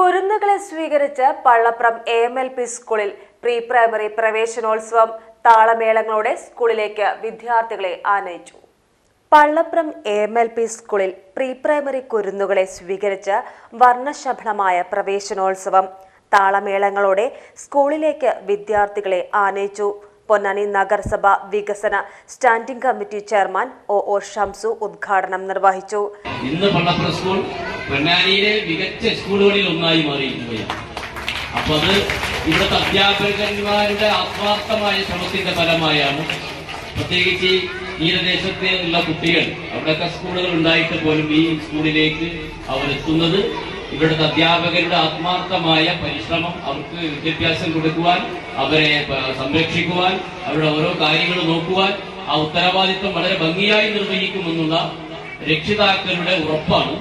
കുരുന്നുകളെ സ്വീകരിച്ച് Pallapram A M L P സ്കൂളിൽ pre primary പ്രവേശനോത്സവം താളമേളങ്ങളോടെ സ്കൂളിലേക്ക് വിദ്യാർത്ഥികളെ ആനയിച്ചു. Pallapram A M L P സ്കൂളിൽ പ്രീ പ്രൈമറി കുരുന്നുകളെ സ്വീകരിച്ച് വർണശബളമായ പ്രവേശനോത്സവം താളമേളങ്ങളോടെ സ്കൂളിലേക്ക് വിദ്യാർത്ഥികളെ ആനയിച്ചു. പൊന്നാനി നഗരസഭ വികസന standing committee chairman O O Shamsu ഉദ്ഘാടനം നിർവഹിച്ചു. ഇന്ന് പള്ളപ്പുറ സ്കൂൾ പൊന്നാനിയിലെ മികച്ച സ്കൂളുകളിൽ ഒന്നായി മാറിയിരിക്കുകയാണ്. അപ്പൊ അത് ഇവിടുത്തെ അധ്യാപകന്മാരുടെ ആത്മാർത്ഥമായ ശ്രമത്തിന്റെ ഫലമായാണ് പ്രത്യേകിച്ച് തീരദേശത്തെ ഉള്ള കുട്ടികൾ അവിടെയൊക്കെ സ്കൂളുകൾ ഉണ്ടായിട്ട് പോലും ഈ സ്കൂളിലേക്ക് അവരെത്തുന്നത്. ഇവിടുത്തെ അധ്യാപകരുടെ ആത്മാർത്ഥമായ പരിശ്രമം അവർക്ക് വിദ്യാഭ്യാസം കൊടുക്കുവാൻ അവരെ സംരക്ഷിക്കുവാൻ അവരുടെ ഓരോ കാര്യങ്ങൾ നോക്കുവാൻ ആ ഉത്തരവാദിത്വം വളരെ ഭംഗിയായി നിർവഹിക്കുമെന്നുള്ള രക്ഷിതാക്കളുടെ ഉറപ്പാണ്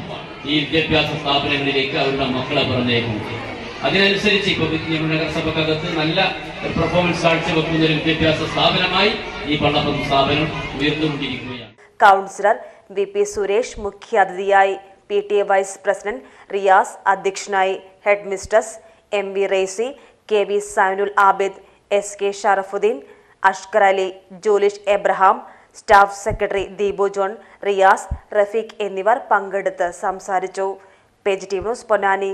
ഈ വിദ്യാഭ്യാസ സ്ഥാപനങ്ങളിലേക്ക് അവരുടെ മക്കളെ പറഞ്ഞേക്കുന്നത്. അതിനനുസരിച്ച് ഇപ്പൊ നഗരസഭക്കകത്ത് നല്ല പെർഫോമൻസ് പെർഫോമൻസ് കാഴ്ചവെക്കുന്ന ഒരു വിദ്യാഭ്യാസ സ്ഥാപനമായി ഈ പള്ളപ്പം സ്ഥാപനം ഉയർന്നുകൊണ്ടിരിക്കുകയാണ്. കൗൺസിലർ വി പി സുരേഷ് മുഖ്യാതിഥിയായി P T A vice president Riyas അധ്യക്ഷനായി head mistress M V Resi K V Zainul Abid S K Sharafuddeen Ashkar Ali Jolish Abraham staff secretary Deepu John Riyas Rafeeq എന്നിവർ പങ്കെടുത്ത് സംസാരിച്ചു. Page T news Ponnani.